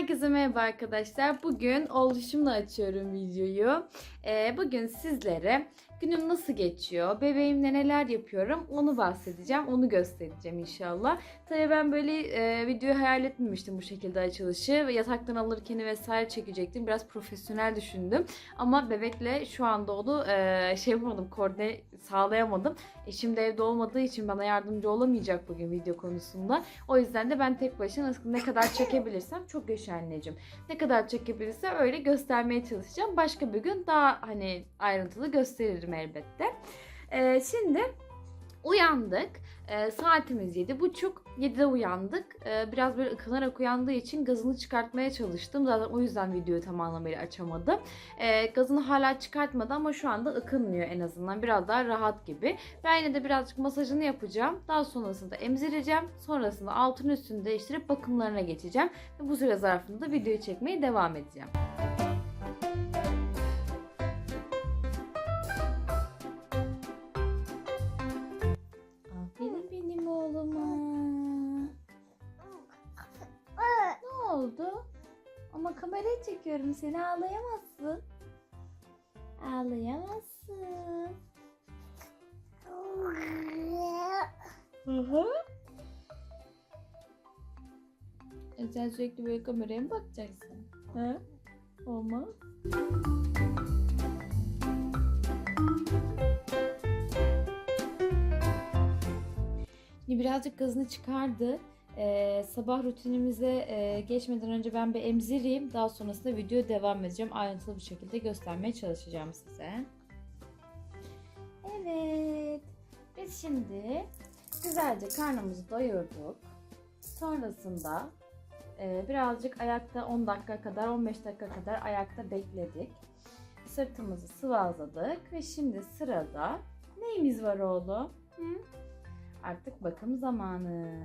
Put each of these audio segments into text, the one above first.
Herkese merhaba arkadaşlar. Bugün oluşumla açıyorum videoyu. Ee, bugün sizlere günüm nasıl geçiyor, bebeğimle neler yapıyorum onu bahsedeceğim, onu göstereceğim inşallah. Tabii ben böyle e, videoyu hayal etmemiştim bu şekilde açılışı. Yataktan alırken vesaire çekecektim. Biraz profesyonel düşündüm. Ama bebekle şu anda onu e, şey yapamadım, koordine sağlayamadım. Eşim de evde olmadığı için bana yardımcı olamayacak bugün video konusunda. O yüzden de ben tek başına ne kadar çekebilirsem çok yaşa anneciğim. Ne kadar çekebilirsem öyle göstermeye çalışacağım. Başka bir gün daha hani ayrıntılı gösteririm elbette. Ee, şimdi uyandık. Ee, saatimiz yedi buçuk. 7'de uyandık. Ee, biraz böyle ıkınarak uyandığı için gazını çıkartmaya çalıştım. Zaten o yüzden videoyu tam anlamıyla açamadım. Ee, gazını hala çıkartmadı ama şu anda ıkınmıyor en azından. Biraz daha rahat gibi. Ben yine de birazcık masajını yapacağım. Daha sonrasında emzireceğim. Sonrasında altın üstünü değiştirip bakımlarına geçeceğim. Ve bu süre zarfında da videoyu çekmeye devam edeceğim. Aferin çekiyorum seni ağlayamazsın. Ağlayamazsın. Hı hı. E sen sürekli böyle kameraya mı bakacaksın? Ha? Olmaz. Birazcık gazını çıkardı. Ee, sabah rutinimize e, geçmeden önce ben bir emzireyim. Daha sonrasında video devam edeceğim. Ayrıntılı bir şekilde göstermeye çalışacağım size. Evet. Biz şimdi güzelce karnımızı doyurduk. Sonrasında e, birazcık ayakta 10 dakika kadar 15 dakika kadar ayakta bekledik. Sırtımızı sıvazladık ve şimdi sırada neyimiz var oğlum? Hı? Artık bakım zamanı.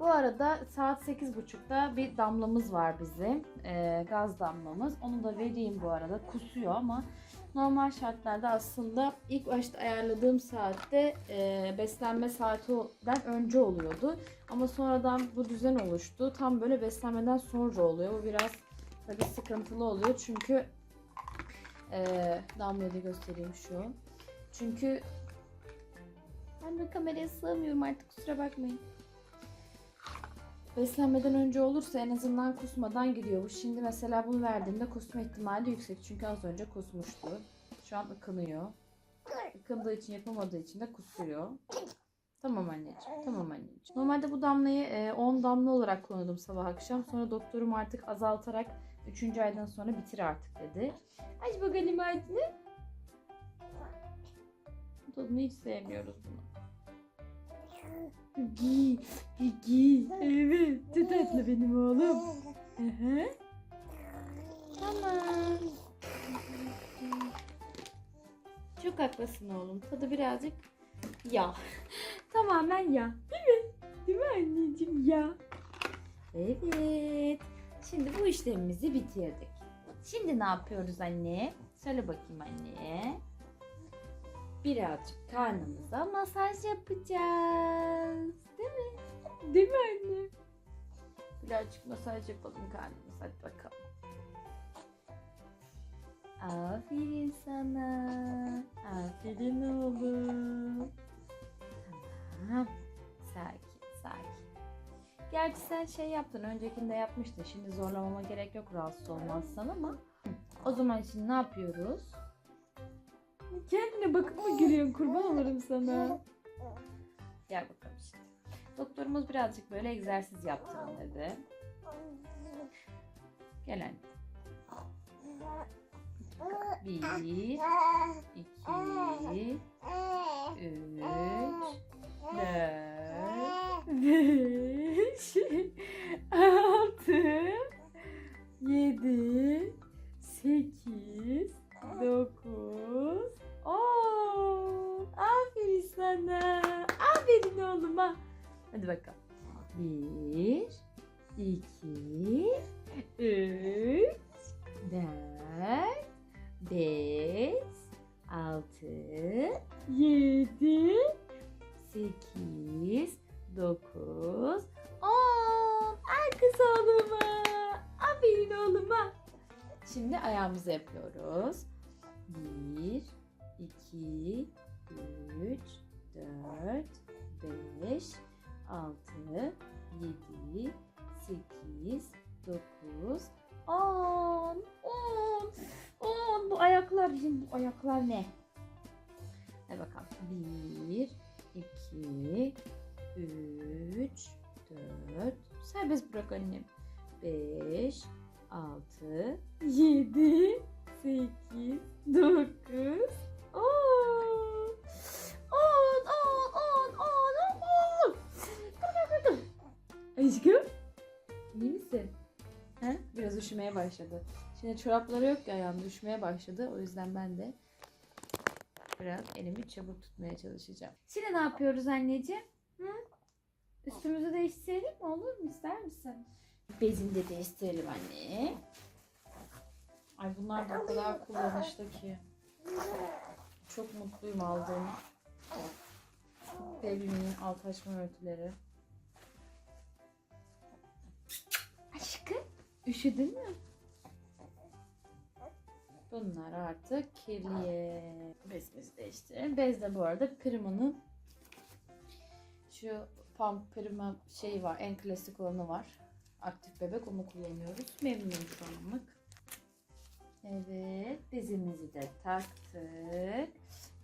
Bu arada saat 8.30'da bir damlamız var bizim. Ee, gaz damlamız. Onu da vereyim bu arada. Kusuyor ama normal şartlarda aslında ilk başta ayarladığım saatte e, beslenme saatinden önce oluyordu. Ama sonradan bu düzen oluştu. Tam böyle beslenmeden sonra oluyor. Bu biraz tabii sıkıntılı oluyor. Çünkü e, damlayı da göstereyim şu. Çünkü ben de kameraya sığmıyorum artık kusura bakmayın. Beslenmeden önce olursa en azından kusmadan gidiyor. Bu şimdi mesela bunu verdiğimde kusma ihtimali yüksek. Çünkü az önce kusmuştu. Şu an ıkınıyor. Ikındığı için yapamadığı için de kusuyor. Tamam anneciğim, tamam anneciğim. Normalde bu damlayı e, 10 damla olarak kullanıyordum sabah akşam. Sonra doktorum artık azaltarak 3. aydan sonra bitir artık dedi. Aç bakalım ağzını. Tadını hiç sevmiyoruz bunu. Gi, gi, evet. Tut tatlı benim oğlum. Hı hı. Tamam. Çok haklısın oğlum. Tadı birazcık yağ. Tamamen yağ. Değil mi? Değil mi anneciğim yağ? Evet. Şimdi bu işlemimizi bitirdik. Şimdi ne yapıyoruz anne? Söyle bakayım anne. Birazcık karnımıza masaj yapacağız. Değil mi? Anne? Birazcık masaj yapalım karnımıza. Hadi bakalım. Aferin sana. Aferin oğlum. Tamam. Sakin, sakin. Gerçi sen şey yaptın, öncekinde yapmıştın. Şimdi zorlamama gerek yok rahatsız olmazsan ama. O zaman şimdi ne yapıyoruz? Kendine bakıp mı giriyorsun? Kurban olurum sana. Gel bakalım şimdi. Doktorumuz birazcık böyle egzersiz yaptırın dedi. Gel anne. Bir, iki, üç, dört, beş, altı, yedi, sekiz, dokuz, Hadi bakalım. Bir, iki, üç, dört, beş, altı, yedi, sekiz, dokuz, on. Ay kız oğluma. Şimdi ayağımızı yapıyoruz. 1, 2, 3, 4, 5, 6, 7, 8, 9, 10, 10, 10. Bu ayaklar, şimdi bu ayaklar ne? Hadi bakalım. 1, 2, 3, 4. Serbest bırak annem. 5, 6, 7, 8, 9, 10. 10, 10, 10, Aşkım. İyi misin? He? Biraz üşümeye başladı. Şimdi çorapları yok ya ayağımda üşümeye başladı. O yüzden ben de biraz elimi çabuk tutmaya çalışacağım. Şimdi ne yapıyoruz anneciğim? Hı? Üstümüzü değiştirelim mi? Olur mu? İster misin? Bezini de değiştirelim anne. Ay bunlar da o kadar kullanışlı ki. Çok mutluyum aldığım. Baby'min alt açma örtüleri. Üşüdün mü? Bunlar artık kirliye. Bezimizi değiştirelim. Bez de bu arada Prima'nın şu Pump Prima şeyi var. En klasik olanı var. Aktif bebek onu kullanıyoruz. Memnunum şu anlık. Evet bezimizi de taktık.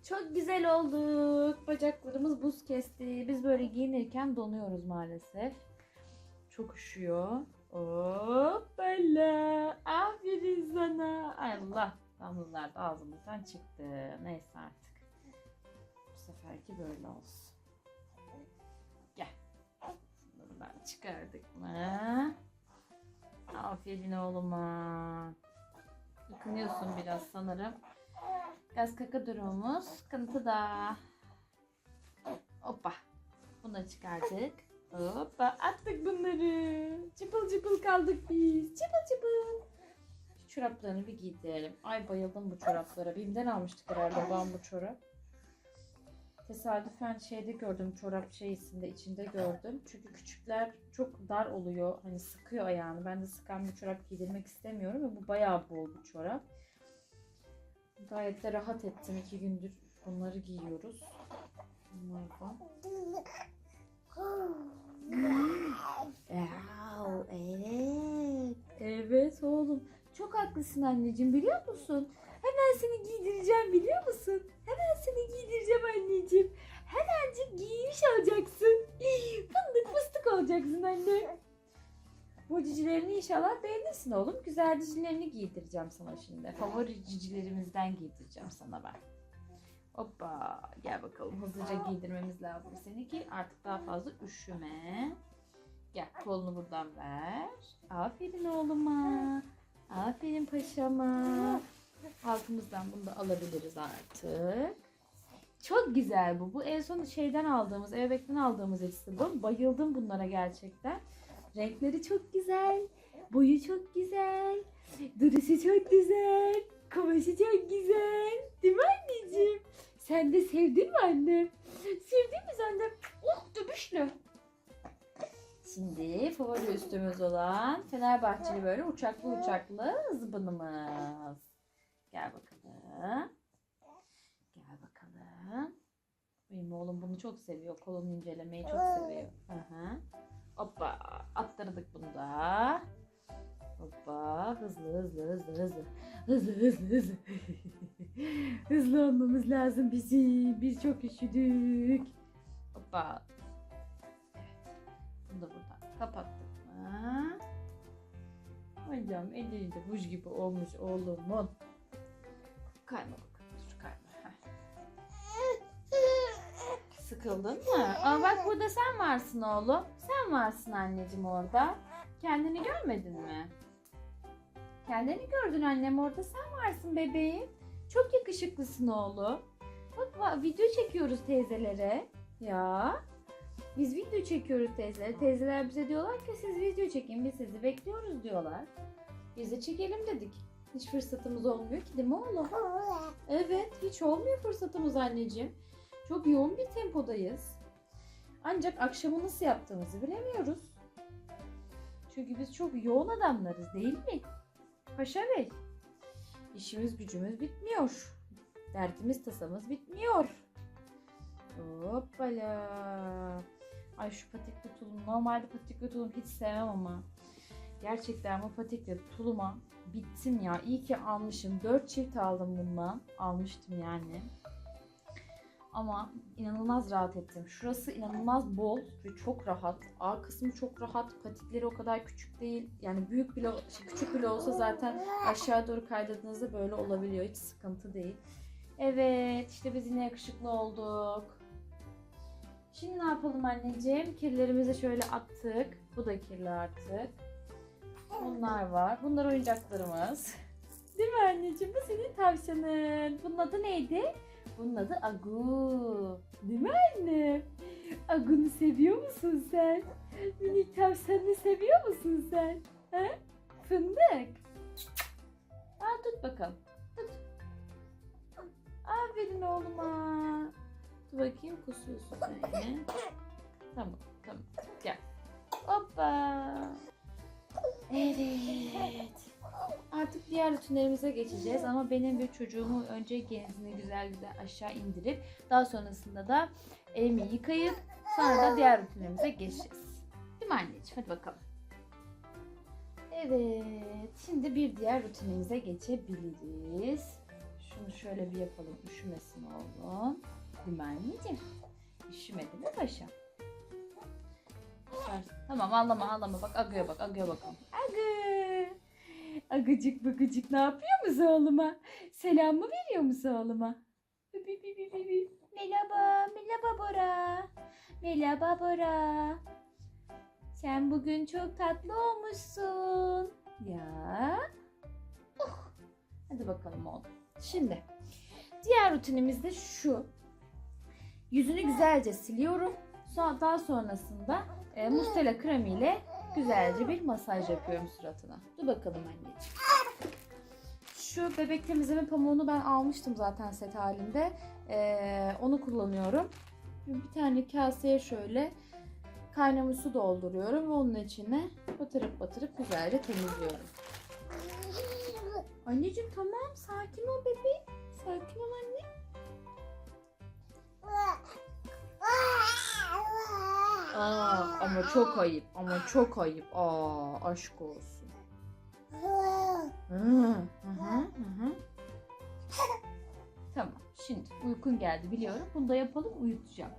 Çok güzel olduk. Bacaklarımız buz kesti. Biz böyle giyinirken donuyoruz maalesef. Çok üşüyor. Hoppala. Aferin sana. Ay Allah. Damlalar da ağzımızdan çıktı. Neyse artık. Bu seferki böyle olsun. Gel. Bunları ben çıkardık mı? Aferin oğluma. Yıkanıyorsun biraz sanırım. Gaz kaka durumumuz. Kanıtıda. Hoppa. Bunu da çıkardık. Hoppa attık bunları. Çıpıl çıpıl kaldık biz. Çıpıl çıpıl. Çoraplarını bir giydirelim. Ay bayıldım bu çoraplara. Bim'den almıştık herhalde bambu çorap. Tesadüfen şeyde gördüm çorap şeysinde içinde gördüm. Çünkü küçükler çok dar oluyor. Hani sıkıyor ayağını. Ben de sıkan bir çorap giydirmek istemiyorum ve bu bayağı bol bir çorap. Gayet de rahat ettim. iki gündür bunları giyiyoruz. Bunlardan. Evet. Evet oğlum. Çok haklısın anneciğim biliyor musun? Hemen seni giydireceğim biliyor musun? Hemen seni giydireceğim anneciğim. Hemencik giymiş olacaksın. Fındık fıstık olacaksın anne. Bu cicilerini inşallah beğenirsin oğlum. Güzel cicilerini giydireceğim sana şimdi. Favori cicilerimizden giydireceğim sana ben. Hoppa gel bakalım hızlıca giydirmemiz lazım seni ki artık daha fazla üşüme. Gel kolunu buradan ver. Aferin oğluma. Aferin paşama. Altımızdan bunu da alabiliriz artık. Çok güzel bu. Bu en son şeyden aldığımız, Ebek'ten aldığımız ikisi bu. Bayıldım bunlara gerçekten. Renkleri çok güzel. Boyu çok güzel. Duruşu çok güzel. Kumaşı çok güzel. Değil mi anneciğim? Sen de sevdin mi annem? Sevdin mi sen de? Oh döbüşlü. Şimdi favori üstümüz olan Fenerbahçeli böyle uçaklı uçaklı zıbınımız. Gel bakalım. Gel bakalım. Benim oğlum bunu çok seviyor. Kolunu incelemeyi çok seviyor. Hı. Hoppa attırdık bunu da. Hoppa hızlı hızlı hızlı hızlı. Hızlı hızlı hızlı. hızlı olmamız lazım bizim. Biz çok üşüdük. Hoppa. Evet. Bunu da buradan kapattık mı? Hocam elleri de buz gibi olmuş oğlumun. Kayma bakalım. Dur kayma. Sıkıldın mı? Aa bak burada sen varsın oğlum. Sen varsın anneciğim orada. Kendini görmedin mi? Kendini gördün annem orada. Sen varsın bebeğim. Çok yakışıklısın oğlum. Bak video çekiyoruz teyzelere. Ya. Biz video çekiyoruz teyzelere. Teyzeler bize diyorlar ki siz video çekin biz sizi bekliyoruz diyorlar. Biz de çekelim dedik. Hiç fırsatımız olmuyor ki değil mi oğlum? Evet hiç olmuyor fırsatımız anneciğim. Çok yoğun bir tempodayız. Ancak akşamı nasıl yaptığımızı bilemiyoruz. Çünkü biz çok yoğun adamlarız değil mi? Paşa Bey. İşimiz gücümüz bitmiyor. Derdimiz tasamız bitmiyor. Hoppala. Ay şu patikli tulum. Normalde patikli tulum hiç sevmem ama. Gerçekten bu patikli tuluma bittim ya. İyi ki almışım. 4 çift aldım bundan. Almıştım yani. Ama inanılmaz rahat ettim. Şurası inanılmaz bol ve çok rahat. A kısmı çok rahat. Patikleri o kadar küçük değil. Yani büyük bile, şey, küçük bile olsa zaten aşağı doğru kaydırdığınızda böyle olabiliyor. Hiç sıkıntı değil. Evet, işte biz yine yakışıklı olduk. Şimdi ne yapalım anneciğim? Kirlerimizi şöyle attık. Bu da kirli artık. Bunlar var. Bunlar oyuncaklarımız. Değil mi anneciğim? Bu senin tavşanın. Bunun adı neydi? Bunun adı Agu. Değil mi anne? Agu'nu seviyor musun sen? Minik tavşanını seviyor musun sen? Ha? Fındık. Aa, tut bakalım. Tut. Aferin oğluma. Dur bakayım kusuyorsun sen. Tamam tamam. Gel. Hoppa. Evet. Artık diğer rutinlerimize geçeceğiz ama benim bir çocuğumu önce genzini güzel güzel aşağı indirip daha sonrasında da elimi yıkayıp sonra da diğer rutinlerimize geçeceğiz. Değil mi anneciğim? Hadi bakalım. Evet. Şimdi bir diğer rutinimize geçebiliriz. Şunu şöyle bir yapalım. Üşümesin oğlum. Değil? Üşümedi mi paşam? Tamam ağlama ağlama. Bak Agı'ya bak. Agı'ya bakalım. Agı. Agıcık bıgıcık ne yapıyor musun oğluma? Selam mı veriyor musun oğluma? Merhaba, merhaba Bora. Merhaba Bora. Sen bugün çok tatlı olmuşsun. Ya. Oh. Hadi bakalım oğlum. Şimdi diğer rutinimiz de şu. Yüzünü güzelce siliyorum. Daha sonrasında e, mustela kremiyle güzelce bir masaj yapıyorum suratına. Dur bakalım anneciğim. Şu bebek temizleme pamuğunu ben almıştım zaten set halinde. E, onu kullanıyorum. Bir tane kaseye şöyle kaynamış su dolduruyorum ve onun içine batırıp batırıp güzelce temizliyorum. Anneciğim tamam sakin ol bebeğim. Sakin ol anne. Aa, ama çok ayıp ama çok ayıp. Aa aşk olsun. Tamam şimdi uykun geldi biliyorum. Bunu da yapalım uyutacağım.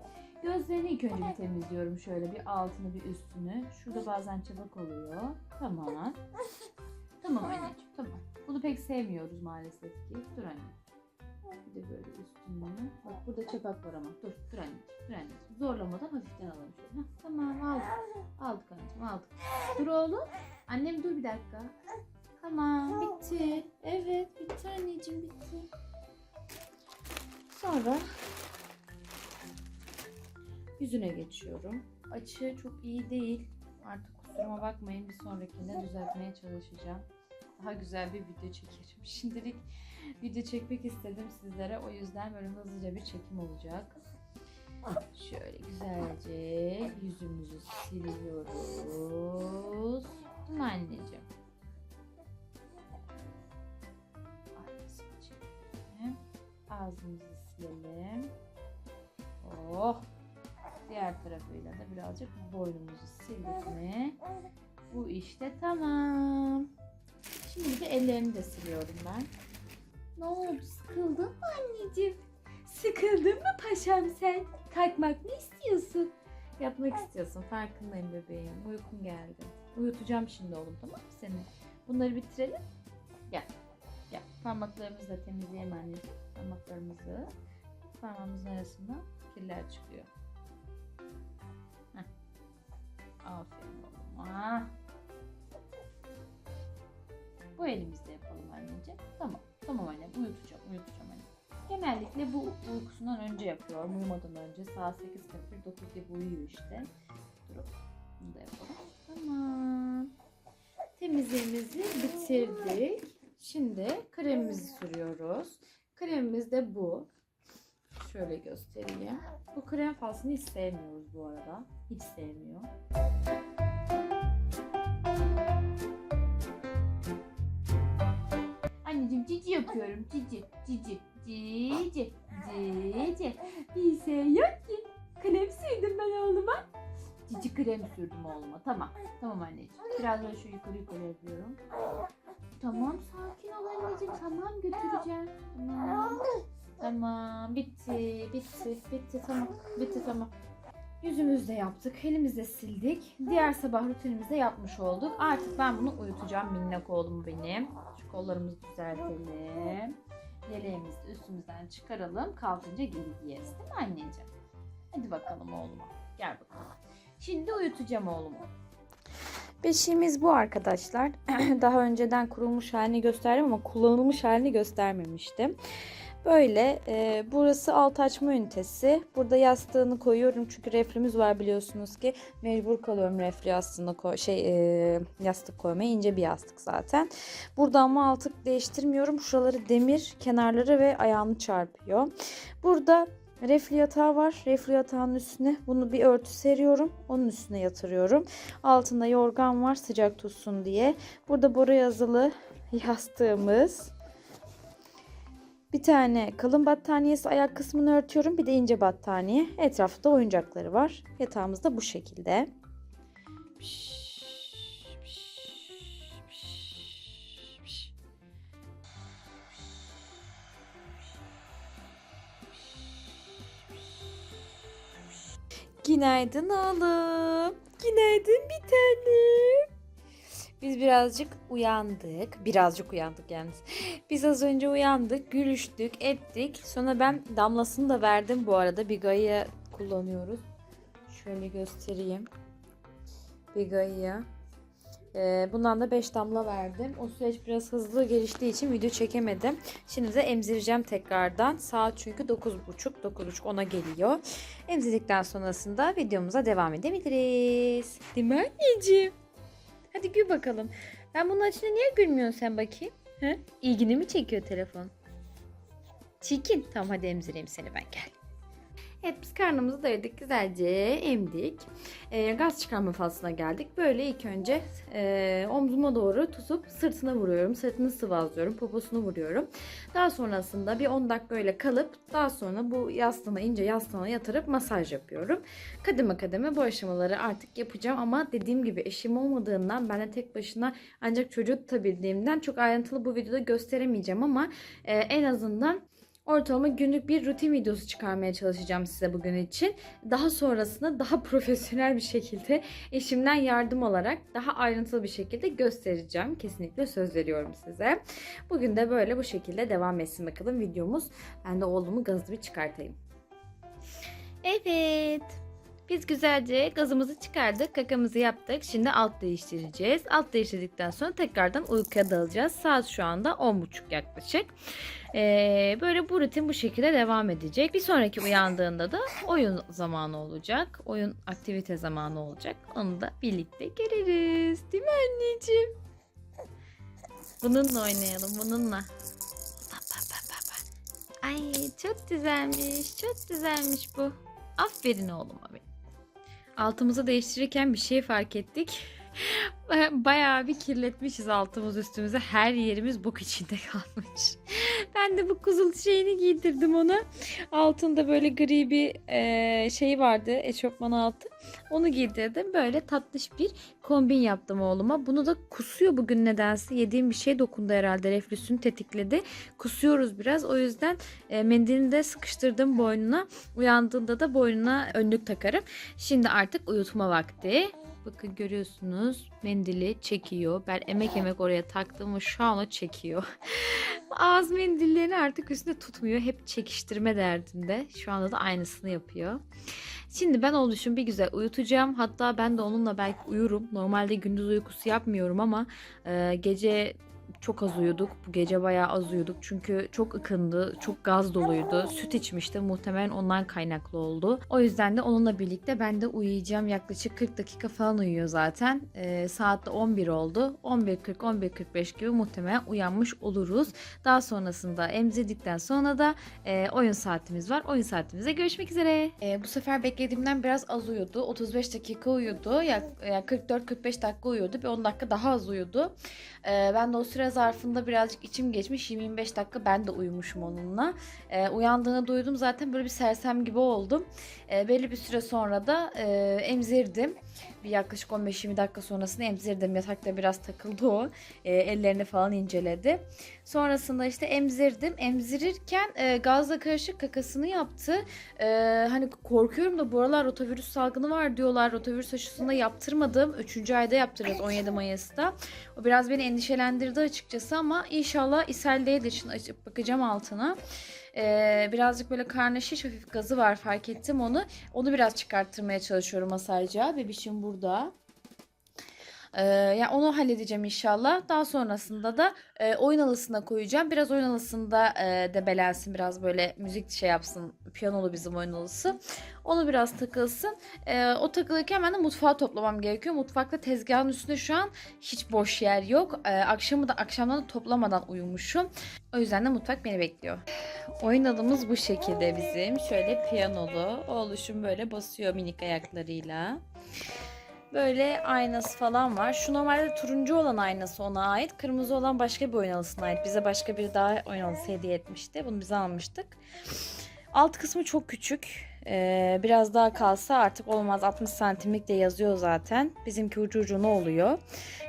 Gözlerini ilk önce bir temizliyorum şöyle bir altını bir üstünü. Şurada bazen çabuk oluyor. Tamam. Tamam anneciğim tamam. Bunu pek sevmiyoruz maalesef ki. Dur anne. Bir de böyle üstünü. Bak burada çapak var ama. Dur dur anneciğim. Dur anneciğim. Zorlamadan hafiften alalım şöyle. Heh, tamam aldık. Aldık anneciğim aldık. Dur oğlum. Annem dur bir dakika. Tamam bitti. Evet bitti anneciğim bitti. Sonra yüzüne geçiyorum. Açı çok iyi değil. Artık kusuruma bakmayın. Bir sonrakinde düzeltmeye çalışacağım. Daha güzel bir video çekerim. Şimdilik video çekmek istedim sizlere. O yüzden böyle hızlıca bir çekim olacak. Şöyle güzelce yüzümüzü siliyoruz. Anneciğim? Ağzımızı silelim. Oh! Diğer tarafıyla da birazcık boynumuzu sildik mi? Bu işte tamam. Şimdi de ellerini de siliyorum ben. Ne oldu? Sıkıldın mı anneciğim? Sıkıldın mı paşam sen? Kalkmak mı istiyorsun? Yapmak istiyorsun. Farkındayım bebeğim. Uykun geldi. Uyutacağım şimdi oğlum tamam mı seni? Bunları bitirelim. Gel. Gel. Parmaklarımızı da temizleyelim anneciğim. Parmaklarımızı. Parmağımızın arasından kirler çıkıyor. Heh. Aferin oğluma. Bu elimizde yapalım anneciğim. Tamam. Tamam anne. Uyutacağım. Uyutacağım anne. Genellikle bu uykusundan önce yapıyorum. Uyumadan önce. Saat 8.41 9 gibi uyuyor işte. Dur bunu da yapalım. Tamam. Temizliğimizi bitirdik. Şimdi kremimizi sürüyoruz. Kremimiz de bu. Şöyle göstereyim. Bu krem falsını hiç sevmiyoruz bu arada. Hiç sevmiyor. Anneciğim cici yapıyor. yapıyorum. Cici, cici, cici, cici. Bir şey yok ki. Krem sürdüm ben oğluma. Cici krem sürdüm oğluma. Tamam. Tamam anneciğim. Biraz böyle şu yukarı yukarı yapıyorum. Tamam sakin ol anneciğim. Tamam götüreceğim. Tamam. Tamam. Bitti. Bitti. Bitti. Tamam. Bitti tamam. Yüzümüzü de yaptık. Elimizi de sildik. Diğer sabah rutinimizi de yapmış olduk. Artık ben bunu uyutacağım minnak oğlumu benim. Şu kollarımızı düzeltelim. Yeleğimizi de üstümüzden çıkaralım. Kalkınca geri giyeriz değil mi anneciğim? Hadi bakalım oğluma. Gel bakalım. Şimdi uyutacağım oğlumu. Beşiğimiz bu arkadaşlar. Daha önceden kurulmuş halini gösterdim ama kullanılmış halini göstermemiştim. Böyle e, burası alt açma ünitesi. Burada yastığını koyuyorum çünkü reflümüz var biliyorsunuz ki. Mecbur kalıyorum reflü yastığına koy, şey e, yastık koymaya ince bir yastık zaten. Burada ama altık değiştirmiyorum. Şuraları demir, kenarları ve ayağını çarpıyor. Burada reflü yatağı var. Reflü yatağının üstüne bunu bir örtü seriyorum. Onun üstüne yatırıyorum. Altında yorgan var sıcak tutsun diye. Burada boru yazılı yastığımız. Bir tane kalın battaniyesi ayak kısmını örtüyorum. Bir de ince battaniye. Etrafta oyuncakları var. Yatağımız da bu şekilde. Günaydın oğlum. Günaydın bir tanem. Biz birazcık uyandık. Birazcık uyandık yalnız. Biz az önce uyandık, gülüştük, ettik. Sonra ben damlasını da verdim bu arada. Biga'yı kullanıyoruz. Şöyle göstereyim. Biga'yı. Ee, bundan da 5 damla verdim. O süreç biraz hızlı geliştiği için video çekemedim. Şimdi de emzireceğim tekrardan. Saat çünkü 9.30, 9.30 ona geliyor. Emzirdikten sonrasında videomuza devam edebiliriz. Değil mi anneciğim? Hadi gül bakalım. Ben bunun açına niye gülmüyorsun sen bakayım? He? İlgini mi çekiyor telefon? Çirkin. Tamam hadi emzireyim seni ben gel. Evet biz karnımızı doyurduk güzelce emdik. Ee, gaz çıkarma faslına geldik. Böyle ilk önce e, omzuma doğru tutup sırtına vuruyorum. Sırtını sıvazlıyorum. Poposunu vuruyorum. Daha sonrasında bir 10 dakika öyle kalıp daha sonra bu yastığına ince yastığına yatırıp masaj yapıyorum. Kademe kademe bu aşamaları artık yapacağım ama dediğim gibi eşim olmadığından ben de tek başına ancak çocuğu tutabildiğimden çok ayrıntılı bu videoda gösteremeyeceğim ama e, en azından ortalama günlük bir rutin videosu çıkarmaya çalışacağım size bugün için. Daha sonrasında daha profesyonel bir şekilde eşimden yardım alarak daha ayrıntılı bir şekilde göstereceğim. Kesinlikle söz veriyorum size. Bugün de böyle bu şekilde devam etsin bakalım videomuz. Ben de oğlumu gazlı bir çıkartayım. Evet. Biz güzelce gazımızı çıkardık, kakamızı yaptık. Şimdi alt değiştireceğiz. Alt değiştirdikten sonra tekrardan uykuya dalacağız. Saat şu anda 10.30 yaklaşık. Ee, böyle bu rutin bu şekilde devam edecek. Bir sonraki uyandığında da oyun zamanı olacak. Oyun aktivite zamanı olacak. Onu da birlikte görürüz. Değil mi anneciğim? Bununla oynayalım, bununla. Ay çok güzelmiş, çok güzelmiş bu. Aferin oğluma benim. Altımızı değiştirirken bir şey fark ettik. Bayağı bir kirletmişiz altımız üstümüze. Her yerimiz bok içinde kalmış. Ben de bu kuzul şeyini giydirdim ona. Altında böyle gri bir e, şey vardı. Eşofman altı. Onu giydirdim. Böyle tatlış bir kombin yaptım oğluma. Bunu da kusuyor bugün nedense. Yediğim bir şey dokundu herhalde. Reflüsünü tetikledi. Kusuyoruz biraz. O yüzden e, mendilini de sıkıştırdım boynuna. Uyandığında da boynuna önlük takarım. Şimdi artık uyutma vakti. Bakın görüyorsunuz mendili çekiyor. Ben emek emek oraya taktım ve şu an o çekiyor. Ağız mendillerini artık üstünde tutmuyor. Hep çekiştirme derdinde. Şu anda da aynısını yapıyor. Şimdi ben oluşum bir güzel uyutacağım. Hatta ben de onunla belki uyurum. Normalde gündüz uykusu yapmıyorum ama e, gece çok az uyuduk. Bu gece bayağı az uyuduk. Çünkü çok ıkındı, çok gaz doluydu. Süt içmişti. Muhtemelen ondan kaynaklı oldu. O yüzden de onunla birlikte ben de uyuyacağım. Yaklaşık 40 dakika falan uyuyor zaten. Ee, saat de 11 oldu. 11.40-11.45 gibi muhtemelen uyanmış oluruz. Daha sonrasında emzirdikten sonra da e, oyun saatimiz var. Oyun saatimizde görüşmek üzere. E, bu sefer beklediğimden biraz az uyudu. 35 dakika uyudu. Ya, ya 44-45 dakika uyudu. Bir 10 dakika daha az uyudu. E, ben de o süre zarfında birazcık içim geçmiş. 20-25 dakika ben de uyumuşum onunla. Ee, uyandığını duydum zaten böyle bir sersem gibi oldum. Ee, belli bir süre sonra da e, emzirdim. Bir yaklaşık 15-20 dakika sonrasında emzirdim. Yatakta biraz takıldı o. Ee, ellerini falan inceledi. Sonrasında işte emzirdim. Emzirirken e, gazla karışık kakasını yaptı. E, hani korkuyorum da bu aralar rotavirüs salgını var diyorlar. Rotavirüs aşısını da yaptırmadım. Üçüncü ayda yaptıracağız 17 Mayıs'ta. O biraz beni endişelendirdi açıkçası ama inşallah ishal değildir. Şimdi açıp bakacağım altına. Ee, birazcık böyle karnı şiş hafif gazı var fark ettim onu. Onu biraz çıkarttırmaya çalışıyorum masajca. Bebişim burada. Ee, yani onu halledeceğim inşallah. Daha sonrasında da e, oyun halısına koyacağım. Biraz oyun halısında e, debelensin. Biraz böyle müzik şey yapsın. Piyanolu bizim oyun halısı. Onu biraz takılsın. E, o takılırken ben de mutfağı toplamam gerekiyor. Mutfakta tezgahın üstünde şu an hiç boş yer yok. E, akşamı da akşamdan da toplamadan uyumuşum. O yüzden de mutfak beni bekliyor. Oyun halımız bu şekilde bizim. Şöyle piyanolu. Oğluşum böyle basıyor minik ayaklarıyla. Böyle aynası falan var. Şu normalde turuncu olan aynası ona ait. Kırmızı olan başka bir oyun halısına ait. Bize başka bir daha oyun halısı hediye etmişti. Bunu bize almıştık. Alt kısmı çok küçük. Ee, biraz daha kalsa artık olmaz. 60 santimlik de yazıyor zaten. Bizimki ucu ucuna oluyor.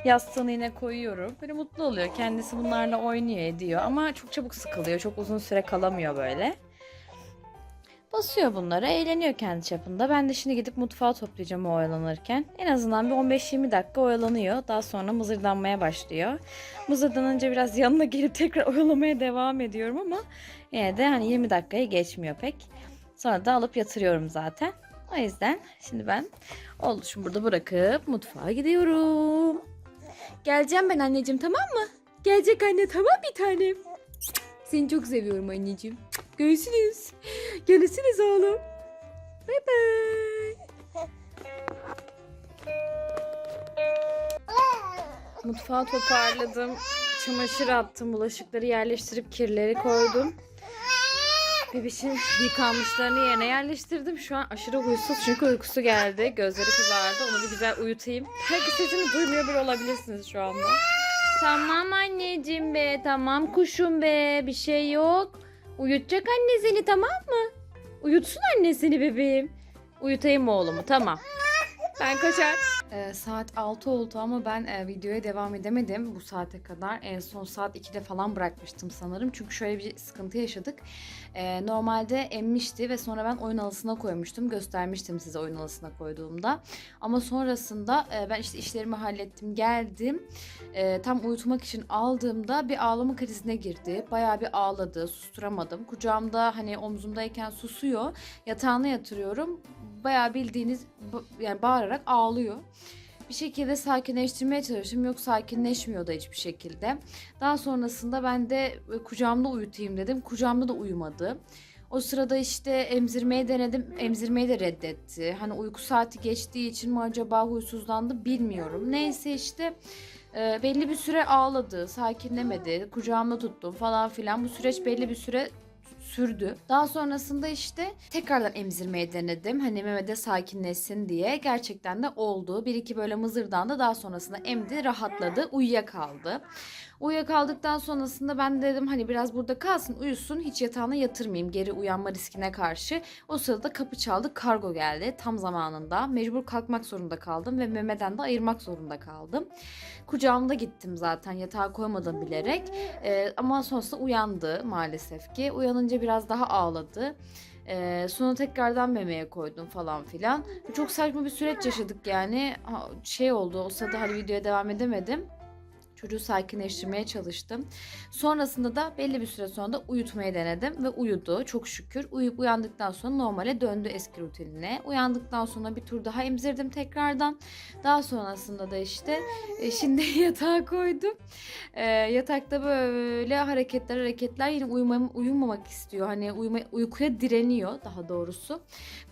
Yastığını yine koyuyorum. Böyle mutlu oluyor. Kendisi bunlarla oynuyor ediyor. Ama çok çabuk sıkılıyor. Çok uzun süre kalamıyor böyle. Basıyor bunları. Eğleniyor kendi çapında. Ben de şimdi gidip mutfağı toplayacağım o oyalanırken. En azından bir 15-20 dakika oyalanıyor. Daha sonra mızırdanmaya başlıyor. Mızırdanınca biraz yanına gelip tekrar oyalamaya devam ediyorum ama yine de hani 20 dakikayı geçmiyor pek. Sonra da alıp yatırıyorum zaten. O yüzden şimdi ben oğluşumu burada bırakıp mutfağa gidiyorum. Geleceğim ben anneciğim tamam mı? Gelecek anne tamam bir tanem. Seni çok seviyorum anneciğim. Görüşürüz. Görüşürüz oğlum. Bay bay. Mutfağı toparladım. Çamaşır attım. Bulaşıkları yerleştirip kirleri koydum. Bebişin yıkanmışlarını yerine yerleştirdim. Şu an aşırı huysuz çünkü uykusu geldi. Gözleri kızardı. Onu bir güzel uyutayım. Belki sesimi duymuyor bile olabilirsiniz şu anda. Tamam anneciğim be. Tamam kuşum be. Bir şey yok. Uyutacak anne seni tamam mı? Uyutsun annesini bebeğim. Uyutayım oğlumu tamam. Ben kaçar. Ee, saat 6 oldu ama ben e, videoya devam edemedim bu saate kadar. En son saat 2'de falan bırakmıştım sanırım. Çünkü şöyle bir sıkıntı yaşadık. Ee, normalde emmişti ve sonra ben oyun halısına koymuştum. Göstermiştim size oyun halısına koyduğumda. Ama sonrasında e, ben işte işlerimi hallettim geldim. E, tam uyutmak için aldığımda bir ağlama krizine girdi. Bayağı bir ağladı. Susturamadım. Kucağımda hani omzumdayken susuyor. Yatağına yatırıyorum. Bayağı bildiğiniz yani bağırarak ağlıyor. Bir şekilde sakinleştirmeye çalıştım. Yok sakinleşmiyor da hiçbir şekilde. Daha sonrasında ben de e, kucağımda uyutayım dedim. Kucağımda da uyumadı. O sırada işte emzirmeyi denedim. Emzirmeyi de reddetti. Hani uyku saati geçtiği için mi acaba huysuzlandı bilmiyorum. Neyse işte e, belli bir süre ağladı, sakinlemedi. Kucağımda tuttum falan filan. Bu süreç belli bir süre sürdü. Daha sonrasında işte tekrardan emzirmeyi denedim. Hani Mehmet'e sakinleşsin diye. Gerçekten de oldu. Bir iki böyle mızırdandı. Daha sonrasında emdi, rahatladı, uyuyakaldı. Uyuyakaldıktan sonrasında ben dedim hani biraz burada kalsın, uyusun. Hiç yatağına yatırmayayım geri uyanma riskine karşı. O sırada kapı çaldı, kargo geldi tam zamanında. Mecbur kalkmak zorunda kaldım ve Mehmet'den de ayırmak zorunda kaldım. Kucağımda gittim zaten yatağa koymadım bilerek. Ee, ama sonrasında uyandı maalesef ki. Uyanınca biraz daha ağladı. Ee, sonra tekrardan memeye koydum falan filan. Çok saçma bir süreç yaşadık yani. Ha, Şey oldu o sırada hani videoya devam edemedim. Çocuğu sakinleştirmeye çalıştım. Sonrasında da belli bir süre sonra da uyutmayı denedim ve uyudu çok şükür. Uyuyup uyandıktan sonra normale döndü eski rutinine. Uyandıktan sonra bir tur daha emzirdim tekrardan. Daha sonrasında da işte e, şimdi yatağa koydum. E, yatakta böyle hareketler hareketler yine uyumam, uyumamak istiyor. Hani uyuma, uykuya direniyor daha doğrusu.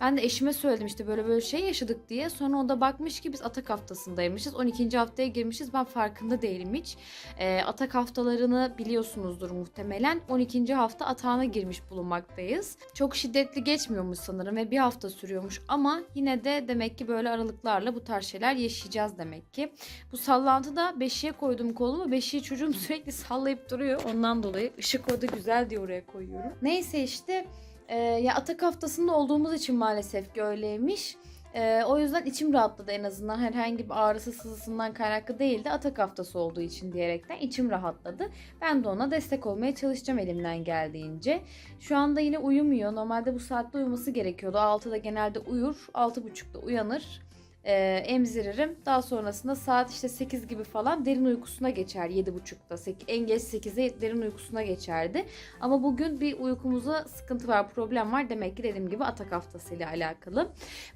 Ben de eşime söyledim işte böyle böyle şey yaşadık diye. Sonra o da bakmış ki biz atak haftasındaymışız. 12. haftaya girmişiz. Ben farkında değilmiş. Hiç. E, atak haftalarını biliyorsunuzdur muhtemelen. 12. hafta atağına girmiş bulunmaktayız. Çok şiddetli geçmiyormuş sanırım ve bir hafta sürüyormuş ama yine de demek ki böyle aralıklarla bu tarz şeyler yaşayacağız demek ki. Bu sallantıda beşiğe koydum kolumu. Beşiği çocuğum sürekli sallayıp duruyor. Ondan dolayı ışık orada güzel diye oraya koyuyorum. Neyse işte e, ya atak haftasında olduğumuz için maalesef ki öyleymiş. E, o yüzden içim rahatladı en azından herhangi bir ağrısı sızısından kaynaklı değildi. Atak haftası olduğu için diyerekten içim rahatladı. Ben de ona destek olmaya çalışacağım elimden geldiğince. Şu anda yine uyumuyor. Normalde bu saatte uyuması gerekiyordu. 6'da genelde uyur. 6.30'da uyanır e, emziririm. Daha sonrasında saat işte 8 gibi falan derin uykusuna geçer 7.30'da. 8, en geç 8'de derin uykusuna geçerdi. Ama bugün bir uykumuzda sıkıntı var, problem var. Demek ki dediğim gibi atak haftası ile alakalı.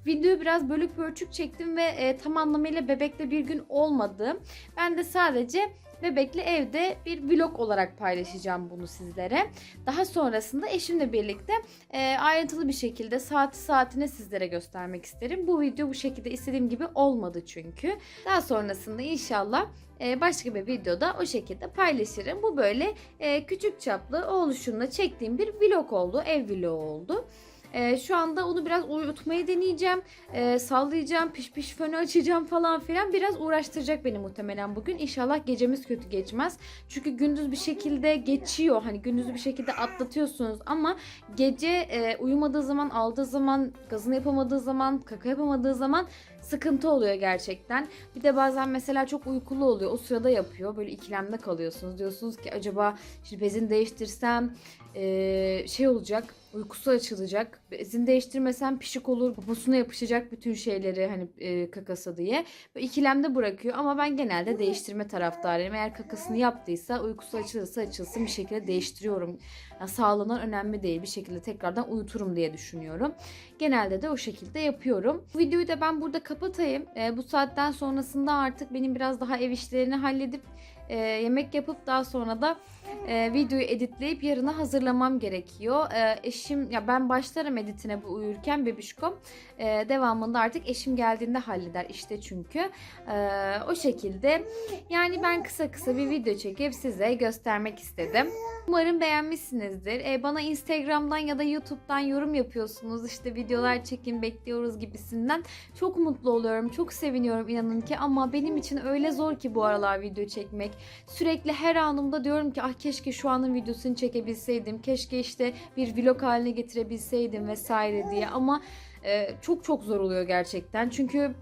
Videoyu biraz bölük pörçük çektim ve e, tam anlamıyla bebekle bir gün olmadı. Ben de sadece bebekle evde bir vlog olarak paylaşacağım bunu sizlere. Daha sonrasında eşimle birlikte e, ayrıntılı bir şekilde saati saatine sizlere göstermek isterim. Bu video bu şekilde istediğim gibi olmadı çünkü. Daha sonrasında inşallah e, başka bir videoda o şekilde paylaşırım. Bu böyle e, küçük çaplı oğluşumla çektiğim bir vlog oldu. Ev vlogu oldu. E, şu anda onu biraz uyutmayı deneyeceğim. E, sallayacağım, piş piş fönü açacağım falan filan. Biraz uğraştıracak beni muhtemelen bugün. İnşallah gecemiz kötü geçmez. Çünkü gündüz bir şekilde geçiyor. Hani gündüzü bir şekilde atlatıyorsunuz ama gece e, uyumadığı zaman, aldığı zaman, gazını yapamadığı zaman, kaka yapamadığı zaman sıkıntı oluyor gerçekten. Bir de bazen mesela çok uykulu oluyor. O sırada yapıyor. Böyle ikilemde kalıyorsunuz. Diyorsunuz ki acaba şimdi bezini değiştirsem e, şey olacak uykusu açılacak. Bezini değiştirmesem pişik olur. Poposuna yapışacak bütün şeyleri hani e, kakası diye. Böyle ikilemde bırakıyor ama ben genelde değiştirme taraftarıyım. Eğer kakasını yaptıysa uykusu açılırsa açılsın bir şekilde değiştiriyorum. Yani sağlığından önemli değil. Bir şekilde tekrardan uyuturum diye düşünüyorum. Genelde de o şekilde yapıyorum. Bu videoyu da ben burada kapatayım. E, bu saatten sonrasında artık benim biraz daha ev işlerini halledip e, yemek yapıp daha sonra da e, videoyu editleyip yarına hazırlamam gerekiyor. E, eşim ya ben başlarım editine bu uyurken bebişkom. E, devamında artık eşim geldiğinde halleder işte çünkü. E, o şekilde yani ben kısa kısa bir video çekip size göstermek istedim. Umarım beğenmişsinizdir. E, bana Instagram'dan ya da YouTube'dan yorum yapıyorsunuz. İşte videolar çekin bekliyoruz gibisinden. Çok mutlu oluyorum. Çok seviniyorum inanın ki ama benim için öyle zor ki bu aralar video çekmek. Sürekli her anımda diyorum ki ah keşke şu anın videosunu çekebilseydim. Keşke işte bir vlog haline getirebilseydim vesaire diye ama e, çok çok zor oluyor gerçekten. Çünkü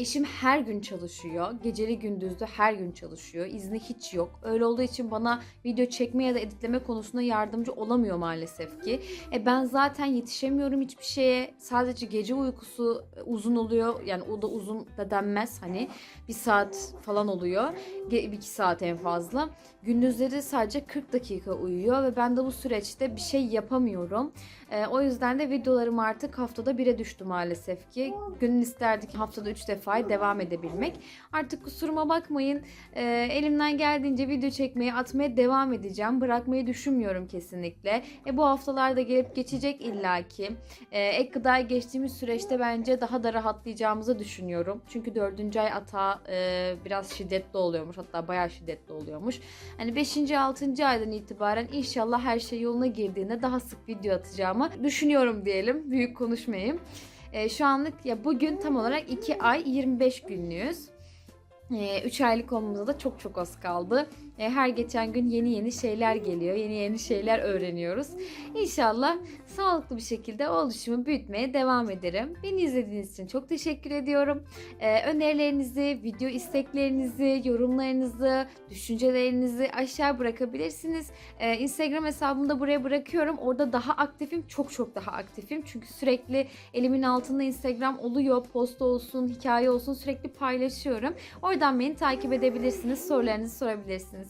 Eşim her gün çalışıyor. Geceli gündüzlü her gün çalışıyor. İzni hiç yok. Öyle olduğu için bana video çekme ya da editleme konusunda yardımcı olamıyor maalesef ki. E ben zaten yetişemiyorum hiçbir şeye. Sadece gece uykusu uzun oluyor. Yani o da uzun da denmez hani. Bir saat falan oluyor. Bir iki saat en fazla. Gündüzleri sadece 40 dakika uyuyor ve ben de bu süreçte bir şey yapamıyorum. E, o yüzden de videolarım artık haftada bire düştü maalesef ki. Gönül isterdik haftada 3 defa devam edebilmek. Artık kusuruma bakmayın. E, elimden geldiğince video çekmeye, atmaya devam edeceğim. Bırakmayı düşünmüyorum kesinlikle. E, bu haftalarda gelip geçecek illaki. E, ek gıdaya geçtiğimiz süreçte bence daha da rahatlayacağımızı düşünüyorum. Çünkü dördüncü ay ata e, biraz şiddetli oluyormuş. Hatta bayağı şiddetli oluyormuş. Hani 5. 6. aydan itibaren inşallah her şey yoluna girdiğinde daha sık video atacağımı düşünüyorum diyelim. Büyük konuşmayayım. E, şu anlık ya bugün tam olarak 2 ay 25 günlüğüz. 3 aylık olmamıza da çok çok az kaldı. E, her geçen gün yeni yeni şeyler geliyor. Yeni yeni şeyler öğreniyoruz. İnşallah sağlıklı bir şekilde oluşumu büyütmeye devam ederim. Beni izlediğiniz için çok teşekkür ediyorum. E, önerilerinizi, video isteklerinizi, yorumlarınızı, düşüncelerinizi aşağı bırakabilirsiniz. E, Instagram hesabımda buraya bırakıyorum. Orada daha aktifim. Çok çok daha aktifim. Çünkü sürekli elimin altında Instagram oluyor. Post olsun, hikaye olsun sürekli paylaşıyorum. Oradan beni takip edebilirsiniz. Sorularınızı sorabilirsiniz.